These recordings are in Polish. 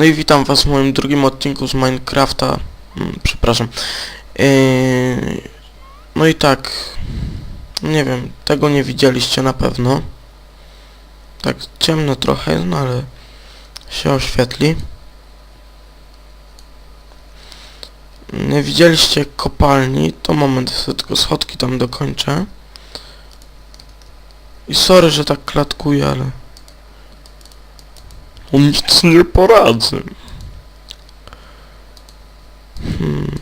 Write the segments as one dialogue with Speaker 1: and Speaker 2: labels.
Speaker 1: No i witam was w moim drugim odcinku z Minecrafta. Mm, Przepraszam. Yy, No i tak. Nie wiem, tego nie widzieliście na pewno. Tak ciemno trochę, no ale się oświetli. Nie widzieliście kopalni, to moment, tylko schodki tam dokończę. I sorry, że tak klatkuję, ale... Nic nie poradzę. Hmm.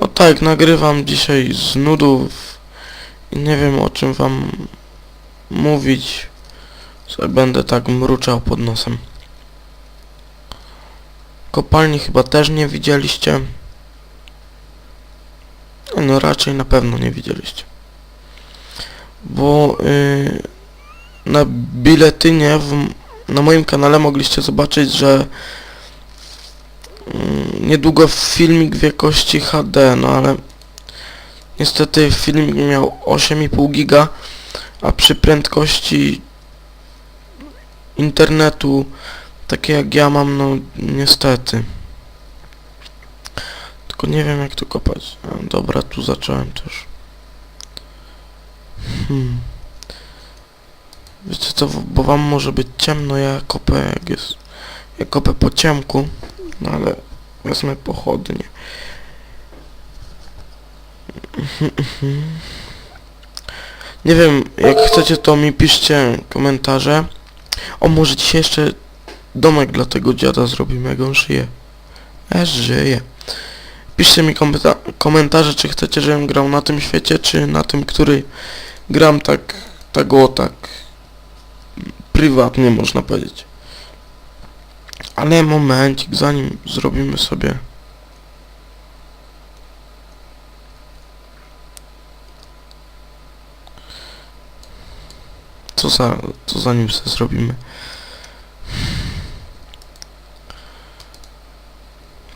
Speaker 1: O tak, nagrywam dzisiaj z nudów i nie wiem o czym wam mówić. Sobie będę tak mruczał pod nosem. Kopalni chyba też nie widzieliście. No raczej na pewno nie widzieliście. Bo yy, na biletynie w, na moim kanale mogliście zobaczyć, że mm, niedługo filmik w jakości HD, no ale niestety filmik miał 8,5 giga, a przy prędkości internetu takie jak ja mam, no niestety. Tylko nie wiem jak to kopać. Dobra, tu zacząłem też. Hmm. Wiecie co, bo wam może być ciemno, ja kopę jak jest... Ja kopę po ciemku, no ale wezmę pochodnie. Nie wiem, jak chcecie to mi piszcie komentarze. O, może dzisiaj jeszcze domek dla tego dziada zrobimy, jak on żyje. Ja żyje. Piszcie mi komenta komentarze, czy chcecie, żebym grał na tym świecie, czy na tym, który gram tak, tak o, tak prywatnie można powiedzieć. Ale momencik, zanim zrobimy sobie co za, co zanim sobie zrobimy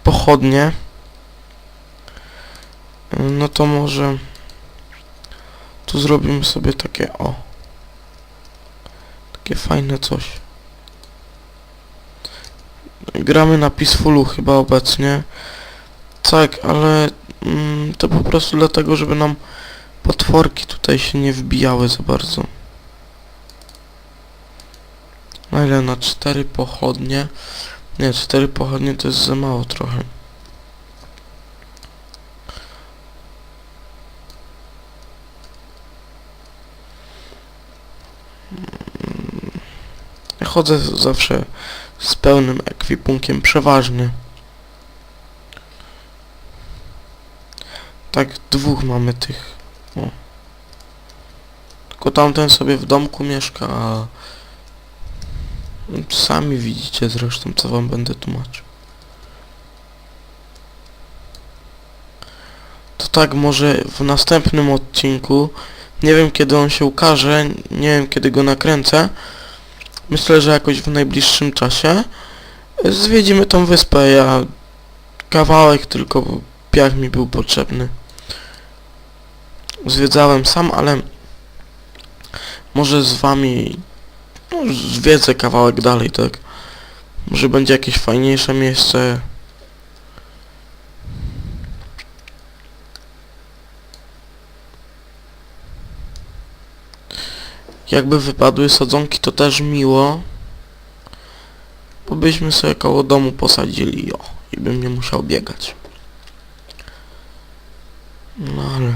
Speaker 1: pochodnie no to może tu zrobimy sobie takie o takie fajne coś. Gramy na Peacefulu chyba obecnie. Tak, ale mm, to po prostu dlatego, żeby nam potworki tutaj się nie wbijały za bardzo. Na ile? Na cztery pochodnie? Nie, cztery pochodnie to jest za mało trochę. Chodzę zawsze z pełnym ekwipunkiem, przeważnie. Tak, dwóch mamy tych. O. Tylko tamten sobie w domku mieszka, a... Sami widzicie zresztą, co wam będę tłumaczył. To tak, może w następnym odcinku, nie wiem kiedy on się ukaże, nie wiem kiedy go nakręcę, Myślę, że jakoś w najbliższym czasie zwiedzimy tą wyspę. Ja kawałek tylko piach mi był potrzebny. Zwiedzałem sam, ale może z wami no, zwiedzę kawałek dalej, tak? Może będzie jakieś fajniejsze miejsce. Jakby wypadły sadzonki, to też miło. Bo byśmy sobie koło domu posadzili, o. I bym nie musiał biegać. No ale...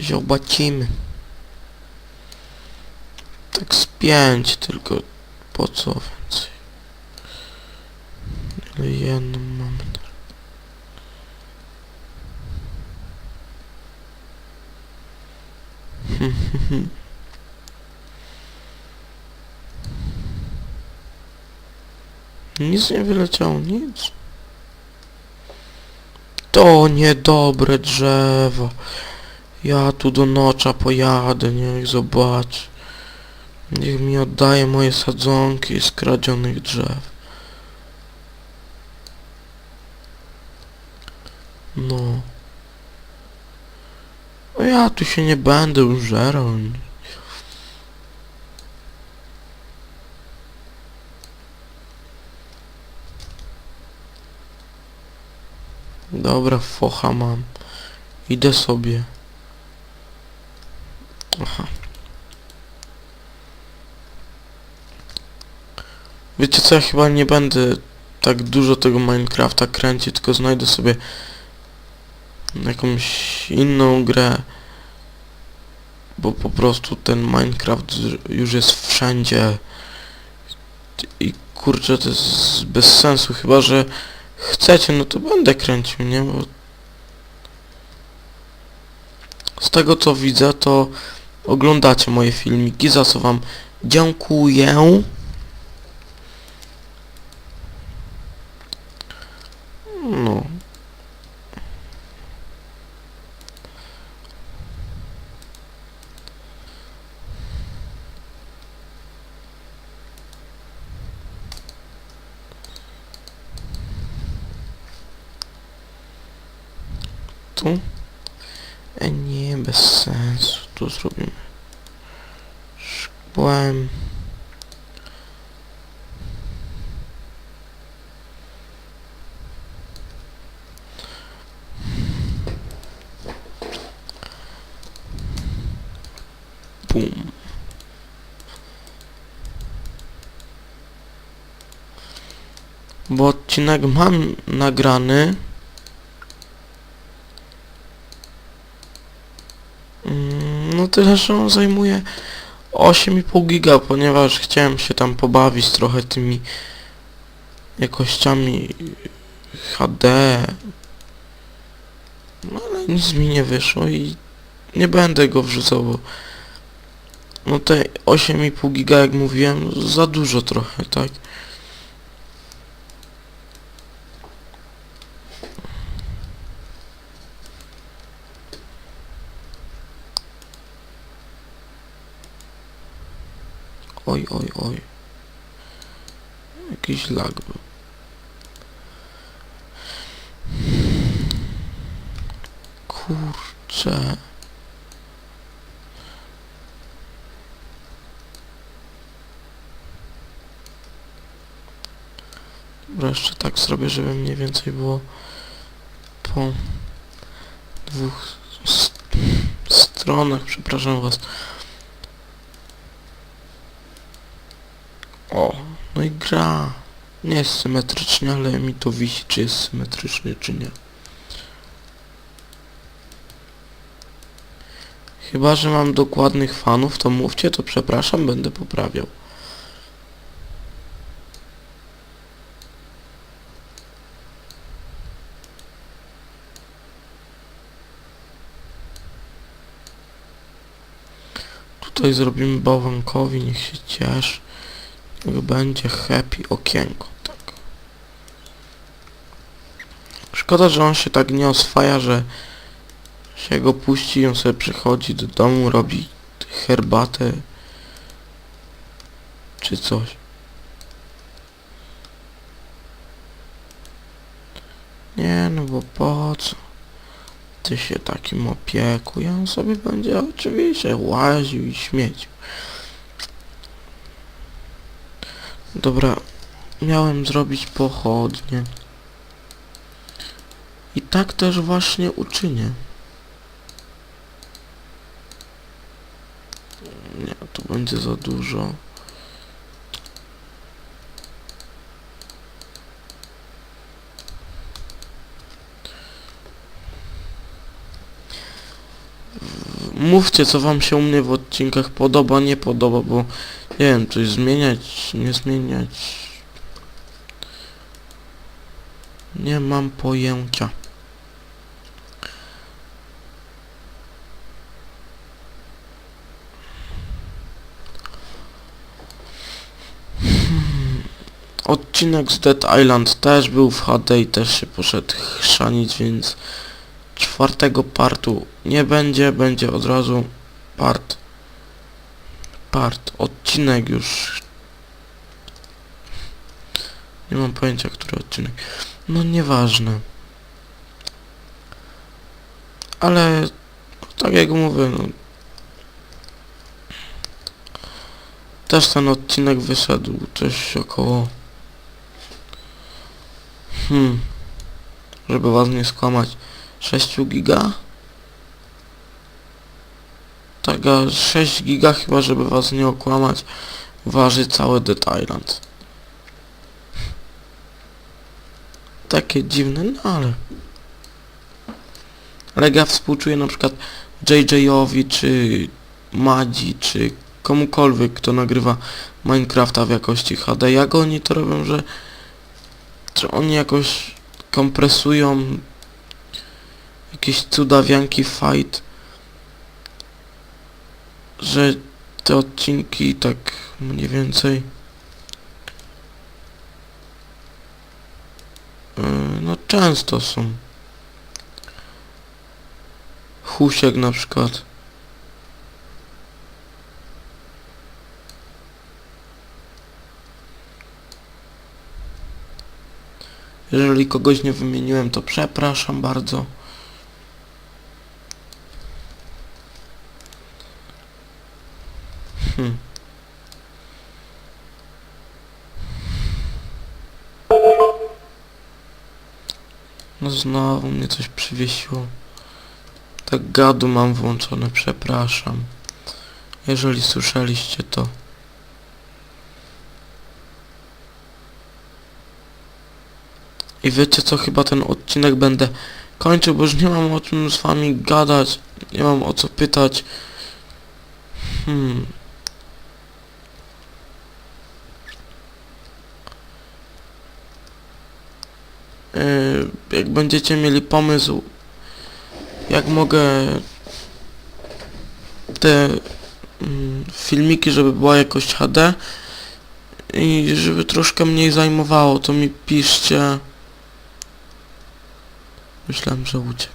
Speaker 1: Ziobacimy. Tak z pięć tylko. Po co więcej mamy teraz? Nic nie wyleciało, nic. To niedobre drzewo. Ja tu do nocza pojadę, niech zobacz. Niech mi oddaje moje sadzonki z kradzionych drzew. No. No ja tu się nie będę użerał. Dobra, focha mam. Idę sobie. Aha. Wiecie co, ja chyba nie będę tak dużo tego Minecrafta kręcić, tylko znajdę sobie jakąś inną grę. Bo po prostu ten Minecraft już jest wszędzie. I kurczę, to jest bez sensu, chyba że chcecie, no to będę kręcił, nie? Bo z tego co widzę, to oglądacie moje filmiki, za co wam dziękuję. No. Tu? E, nie, bez sensu. Tu zrobimy szkłem. Bum. Bo odcinek mam nagrany. Mm, No tyle, że on zajmuje 8,5 giga, ponieważ chciałem się tam pobawić trochę tymi jakościami HD. No ale nic mi nie wyszło i nie będę go wrzucał, bo no te 8,5 giga jak mówiłem, za dużo trochę, tak? Oj, oj, oj. Jakiś lag był. Kurczę. Dobra, jeszcze tak zrobię, żeby mniej więcej było po dwóch stronach, przepraszam was. O, no i gra. Nie jest symetrycznie, ale mi to wisi, czy jest symetrycznie, czy nie. Chyba, że mam dokładnych fanów, to mówcie, to przepraszam, będę poprawiał. Tutaj zrobimy bałwankowi, niech się cieszy. Będzie happy okienko, tak. Szkoda, że on się tak nie oswaja, że się go puści i on sobie przychodzi do domu, robi herbatę czy coś. Nie no bo po co? Ty się takim opiekuj, on sobie będzie oczywiście łaził i śmiecił. Dobra, miałem zrobić pochodnie. I tak też właśnie uczynię. Nie, to będzie za dużo. Mówcie, co wam się u mnie w odcinkach podoba, nie podoba, bo nie wiem, coś zmieniać, nie zmieniać. Nie mam pojęcia. Odcinek z Dead Island też był w HD i też się poszedł chrzanić, więc czwartego partu nie będzie, będzie od razu part. Part, odcinek już. Nie mam pojęcia, który odcinek. No nieważne. Ale tak jak mówię, no. Też ten odcinek wyszedł coś około... Hmm. Żeby was nie skłamać. 6 giga? A 6 giga chyba, żeby was nie okłamać, waży cały Dead Island. Takie dziwne, no ale... Ale ja współczuję na przykład JJ-owi, czy Madzi, czy komukolwiek, kto nagrywa Minecrafta w jakości HD. Jak oni to robią, że... Że oni jakoś kompresują jakieś cudawianki fight, że te odcinki tak mniej więcej yy, no często są Husiek na przykład Jeżeli kogoś nie wymieniłem, to przepraszam bardzo. Hmm. No znowu mnie coś przywiesiło. Tak gadu mam włączone, przepraszam. Jeżeli słyszeliście to. I wiecie co, chyba ten odcinek będę kończył, bo już nie mam o czym z wami gadać. Nie mam o co pytać. Hmm. Jak będziecie mieli pomysł, jak mogę te mm, filmiki, żeby była jakość HD i żeby troszkę mniej zajmowało, to mi piszcie. Myślałem, że uciekł.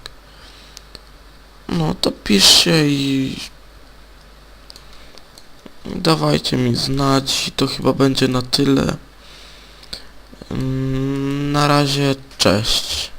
Speaker 1: No to piszcie i dawajcie mi znać i to chyba będzie na tyle. Mm, Na razie, cześć.